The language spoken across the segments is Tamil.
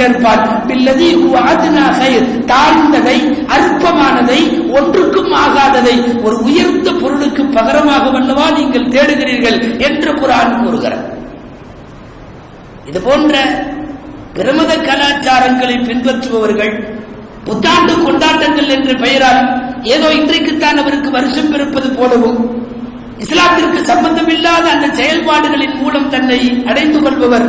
கேட்பான் பில்லதி தாழ்ந்ததை அற்பமானதை ஒன்றுக்கும் ஆகாததை ஒரு உயர்ந்த பொருளுக்கு பகரமாக வல்லவா நீங்கள் தேடுகிறீர்கள் என்று குரான் கூறுகிறார் இது போன்ற பிரமத கலாச்சாரங்களை பின்பற்றுபவர்கள் புத்தாண்டு கொண்டாட்டங்கள் என்ற பெயரால் ஏதோ இன்றைக்குத்தான் அவருக்கு வருஷம் பிறப்பது போலவும் இஸ்லாத்திற்கு சம்பந்தமில்லாத அந்த செயல்பாடுகளின் மூலம் தன்னை அடைந்து கொள்பவர்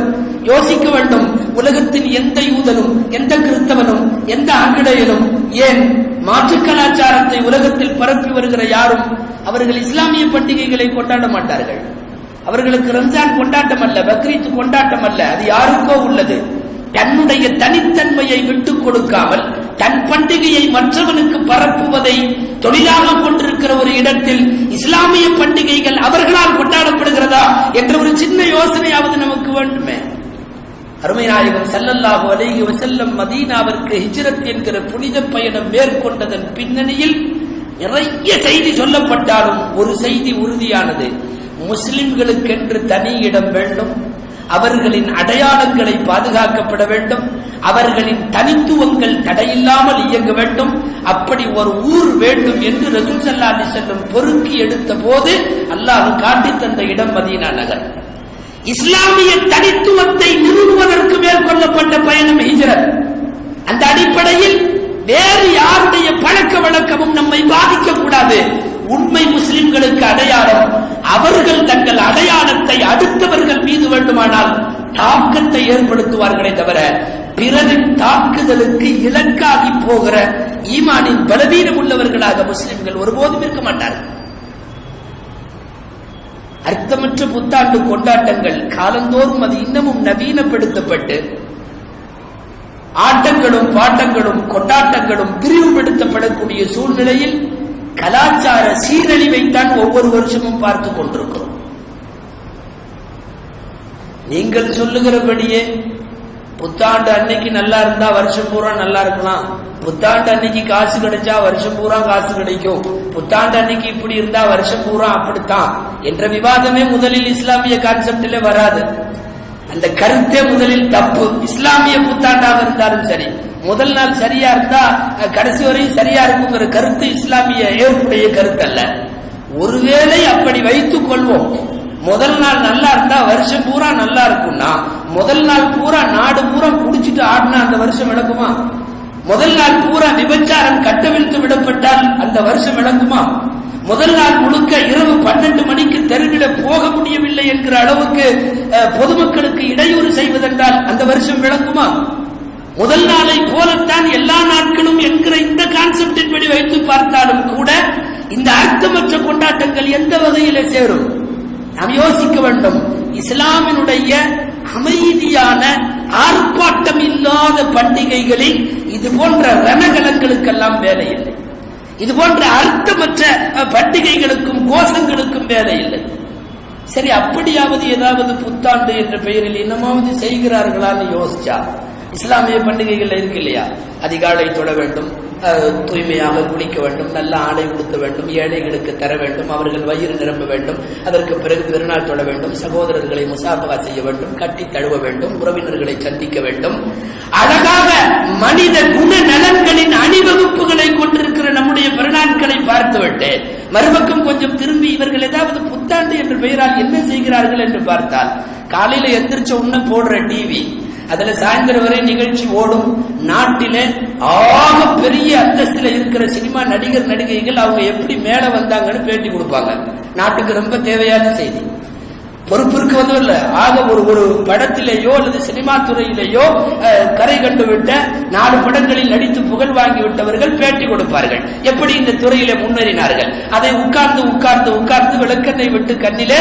யோசிக்க வேண்டும். உலகத்தின் எந்த யூதனும் எந்த கிறிஸ்தவனும் எந்த ஆங்கிலேயனும் ஏன் மாற்று கலாச்சாரத்தை உலகத்தில் பரப்பி வருகிற யாரும் அவர்கள் இஸ்லாமிய பண்டிகைகளை கொண்டாட மாட்டார்கள். அவர்களுக்கு ரம்ஜான் கொண்டாட்டம் அல்ல பக்ரீத் கொண்டாட்டம் அல்ல அது யாருக்கோ உள்ளது. தன்னுடைய தனித்தன்மையை விட்டுக் கொடுக்காமல் தன் பண்டிகையை மற்றவனுக்கு பரப்புவதை தொழிலாக கொண்டிருக்கிற ஒரு இடத்தில் இஸ்லாமிய பண்டிகைகள் அவர்களால் கொண்டாடப்படுகிறதா என்ற ஒரு சின்ன யோசனையாவது நமக்கு வேண்டுமே. அருமைநாயகம் செல்லல்லாஹு அலைஹி வஸல்லம் மதீனாவிற்கு ஹிஜ்ரத் என்கிற புனித பயணம் மேற்கொண்டதன் பின்னணியில் நிறைய செய்தி சொல்லப்பட்டாலும் ஒரு செய்தி உறுதியானது. முஸ்லிம்களுக்கென்று தனி இடம் வேண்டும். அவர்களின் அடையாளங்களை பாதுகாக்கப்பட வேண்டும். அவர்களின் தனித்துவங்கள் தடையில்லாமல் இயங்க வேண்டும். அப்படி ஒரு ஊர் வேண்டும் என்று ரசூல் சல்லா அலி செல்லும் பொறுக்கி எடுத்த போது அல்லாஹ் காட்டி தந்த இடம் மதீனா நகர். இஸ்லாமிய தனித்துவத்தை நிறுவுவதற்கு மேற்கொள்ளப்பட்ட பயணம் ஹிஜரத். அந்த அடிப்படையில் வேறு யாருடைய பழக்க வழக்கமும் நம்மை பாதிக்க கூடாது உண்மை முஸ்லிம்களுக்கு அடையாளம் அவர்கள் தங்கள் அடையாளத்தை அடுத்தவர்கள் மீது வேண்டுமானால் தாக்கத்தை ஏற்படுத்துவார்களே தவிர பிறரின் தாக்குதலுக்கு இலக்காகி போகிற ஈமானின் பலவீனம் உள்ளவர்களாக முஸ்லிம்கள் ஒருபோதும் இருக்க மாட்டார்கள். அர்த்தமற்ற புத்தாண்டு கொண்டாட்டங்கள் காலந்தோறும் அது இன்னமும் நவீனப்படுத்தப்பட்டு ஆட்டங்களும் பாட்டங்களும் கொண்டாட்டங்களும் விரிவுபடுத்தப்படக்கூடிய சூழ்நிலையில் கலாச்சார சீரழிவைத்தான் ஒவ்வொரு வருஷமும் பார்த்து கொண்டிருக்கிறோம். நீங்கள் சொல்லுகிறபடியே புத்தாண்டு அன்னைக்கு நல்லா இருந்தா வருஷம் பூரா நல்லா இருக்கலாம். புத்தாண்டு அன்னைக்கு காசு கிடைச்சா வருஷம் பூரா காசு கிடைக்கும். புத்தாண்டு அன்னைக்கு இப்படி இருந்தா வருஷம் பூரா அப்படித்தான். என்ற விவாதமே முதலில் இஸ்லாமிய கான்செப்டிலே வராது. அந்த கருத்தே முதலில் தப்பு. இஸ்லாமிய புத்தாண்டாக இருந்தாலும் சரி. முதல் நாள் சரியா இருந்தா கடைசி வரையும் சரியா இருக்குங்கிற கருத்து இஸ்லாமிய ஏற்புடைய கருத்து அல்ல ஒருவேளை அப்படி வைத்துக் கொள்வோம். முதல் நாள் நல்லா இருந்தா வருஷம் பூரா நல்லா இருக்கும்னா முதல் நாள் பூரா நாடு பூரா குடிச்சிட்டு ஆடினா அந்த வருஷம் விளக்குமா முதல் நாள் பூரா விபச்சாரம் கட்டவிழ்த்து விடப்பட்டால் அந்த வருஷம் விளங்குமா? முதல் நாள் முழுக்க இரவு பன்னெண்டு மணிக்கு தெருவிட போக முடியவில்லை என்கிற அளவுக்கு பொதுமக்களுக்கு இடையூறு செய்வதென்றால் அந்த வருஷம் விளங்குமா? முதல் நாளை போலத்தான் எல்லா நாட்களும் என்கிற இந்த கான்செப்டின் படி வைத்து பார்த்தாலும் கூட இந்த அர்த்தமற்ற கொண்டாட்டங்கள் எந்த வகையில சேரும்? நாம் யோசிக்க வேண்டும் இஸ்லாமினுடைய அமைதியான ஆர்ப்பாட்டம் இல்லாத பண்டிகைகளில் இது போன்ற ரணகலங்களுக்கெல்லாம் வேலை இல்லை. இது போன்ற அர்த்தமற்ற பண்டிகைகளுக்கும் கோஷங்களுக்கும் வேலை இல்லை. சரி அப்படியாவது ஏதாவது புத்தாண்டு என்ற பெயரில் இன்னமாவது செய்கிறார்களான்னு யோசிச்சா இஸ்லாமிய பண்டிகைகள் இருக்கு இல்லையா? அதிகாலை தொட வேண்டும் தூய்மையாக குளிக்க வேண்டும் நல்ல ஆடை உடுத்த வேண்டும் ஏழைகளுக்கு தர வேண்டும் அவர்கள் வயிறு நிரம்ப வேண்டும் அதற்கு பிறகு பெருநாள் தொட வேண்டும் சகோதரர்களை முசாபகா செய்ய வேண்டும் கட்டி தழுவ வேண்டும் உறவினர்களை சந்திக்க வேண்டும். அழகாக மனித குண நலன்களின் அணிவகுப்புகளை கொண்டிருக்கிற நம்முடைய பெருநாட்களை பார்த்துவிட்டு மறுபக்கம் கொஞ்சம் திரும்பி இவர்கள் ஏதாவது புத்தாண்டு என்ற பெயரால் என்ன செய்கிறார்கள் என்று பார்த்தால் காலையில எந்திரிச்ச உன்ன போடுற டிவி அதுல சாயந்தரம் வரை நிகழ்ச்சி ஓடும். நாட்டில ஆக பெரிய அந்தஸ்துல இருக்கிற சினிமா நடிகர் நடிகைகள் அவங்க எப்படி மேல வந்தாங்கன்னு பேட்டி கொடுப்பாங்க. நாட்டுக்கு ரொம்ப தேவையான செய்தி. பொறுப்பிற்கு வந்து ஆக ஒரு ஒரு படத்திலேயோ அல்லது சினிமா துறையிலேயோ கரை கண்டு விட்ட நாலு படங்களில் நடித்து புகழ் வாங்கி விட்டவர்கள் பேட்டி கொடுப்பார்கள். எப்படி இந்த துறையில முன்னேறினார்கள்? அதை உட்கார்ந்து உட்கார்ந்து உட்கார்ந்து விளக்கத்தை விட்டு கண்ணிலே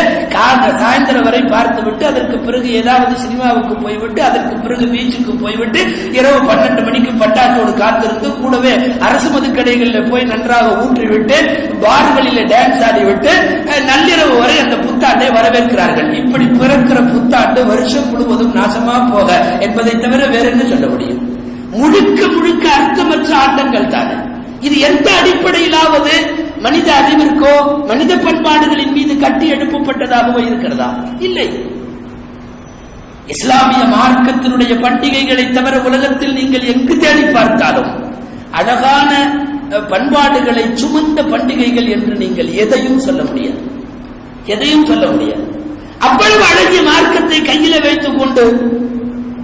சாயந்தரம் வரை பார்த்து விட்டு அதற்கு பிறகு ஏதாவது சினிமாவுக்கு போய்விட்டு அதற்கு பிறகு பீச்சுக்கு போய்விட்டு இரவு பன்னெண்டு மணிக்கு பட்டாசோடு காத்திருந்து கூடவே அரசு மதுக்கடைகளில் போய் நன்றாக ஊற்றிவிட்டு பார்களில் டான்ஸ் ஆடிவிட்டு நள்ளிரவு வரை அந்த புத்தாண்டை வரவேற்கிறார்கள். இப்படி பிறக்கிற புத்தாண்டு வருஷம் முழுவதும் நாசமா போக என்பதை தவிர வேற என்ன சொல்ல முடியும்? முழுக்க முழுக்க அர்த்தமற்ற ஆட்டங்கள் தானே. இது எந்த அடிப்படையிலாவது மனித அறிவிற்கோ மனித பண்பாடுகளின் மீது கட்டி எழுப்பப்பட்டதாகவோ இருக்கிறதா? இல்லை. இஸ்லாமிய மார்க்கத்தினுடைய பண்டிகைகளை தவிர உலகத்தில் நீங்கள் எங்கு தேடி பார்த்தாலும் அழகான பண்பாடுகளை சுமந்த பண்டிகைகள் என்று நீங்கள் எதையும் சொல்ல முடியாது. எதையும் சொல்ல முடியாது. அவ்வளவு அழகிய மார்க்கத்தை கையில வைத்துக் கொண்டு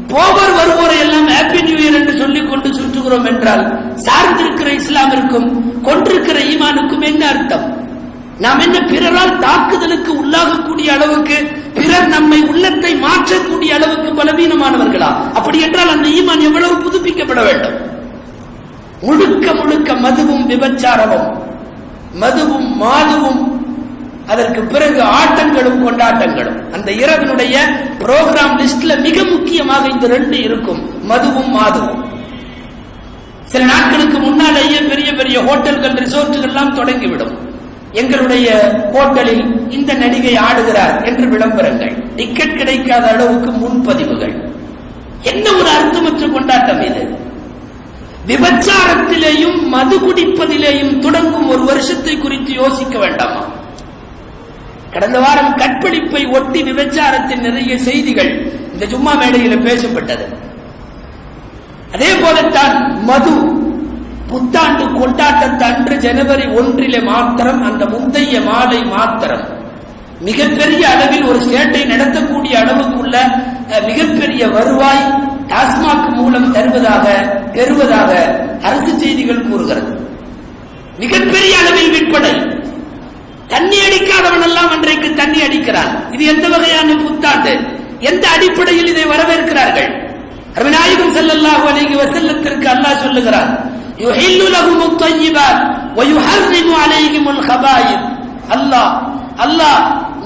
போவர் வருவோரை எல்லாம் ஹாப்பி நியூ இயர் என்று சொல்லிக் கொண்டு சுற்றுகிறோம் என்றால் சார்ந்திருக்கிற இஸ்லாமிற்கும் கொண்டிருக்கிற ஈமானுக்கும் என்ன அர்த்தம்? நாம் என்ன பிறரால் தாக்குதலுக்கு உள்ளாகக்கூடிய அளவுக்கு பிறர் நம்மை உள்ளத்தை மாற்றக்கூடிய அளவுக்கு பலவீனமானவர்களா அப்படி என்றால் அந்த ஈமான் எவ்வளவு புதுப்பிக்கப்பட வேண்டும்? முழுக்க முழுக்க மதுவும் விபச்சாரமும் மதுவும் மாதுவும் அதற்கு பிறகு ஆட்டங்களும் கொண்டாட்டங்களும். அந்த இரவினுடைய புரோகிராம் லிஸ்ட்ல மிக முக்கியமாக இந்த ரெண்டு இருக்கும் மதுவும் மாதுவும். சில நாட்களுக்கு முன்னாலேயே பெரிய பெரிய ஹோட்டல்கள் ரிசோர்ட்டுகள் எல்லாம் தொடங்கிவிடும். எங்களுடைய ஹோட்டலில் இந்த நடிகை ஆடுகிறார் என்று விளம்பரங்கள். டிக்கெட் கிடைக்காத அளவுக்கு முன்பதிவுகள். என்ன ஒரு அர்த்தமற்ற கொண்டாட்டம் இது? விபச்சாரத்திலேயும் மது குடிப்பதிலேயும் தொடங்கும் ஒரு வருஷத்தை குறித்து யோசிக்க வேண்டாமா? கடந்த வாரம் கற்பழிப்பை ஒட்டி விபச்சாரத்தின் நிறைய செய்திகள் இந்த சும்மா மேடையில் பேசப்பட்டது. அதே போலத்தான் மது புத்தாண்டு கொண்டாட்டத்தன்று ஜனவரி ஒன்றிலே மாத்திரம் அந்த முந்தைய மாலை மாத்திரம். மிகப்பெரிய அளவில் ஒரு சேட்டை நடத்தக்கூடிய அளவுக்குள்ள மிகப்பெரிய வருவாய் டாஸ்மாக் மூலம் தருவதாக பெறுவதாக அரசு செய்திகள் கூறுகிறது. மிகப்பெரிய அளவில் விற்பனை. தண்ணி அடிக்காதவன் எல்லாம் அன்றைக்கு தண்ணி அடிக்கிறான். இது எந்த வகையான புத்தாண்டு? எந்த அடிப்படையில் இதை வரவேற்கிறார்கள்? விநாயகம் ஸல்லல்லாஹு அலைஹி வசல்லத்திற்கு அல்லாஹ் சொல்லுகிறார் யுஹில்லு லஹுமுத் தய்யிபாத் வ யுஹர்ரிமு அலைஹிமுல் ஹபாயின் அல்லாஹ் அல்லாஹ்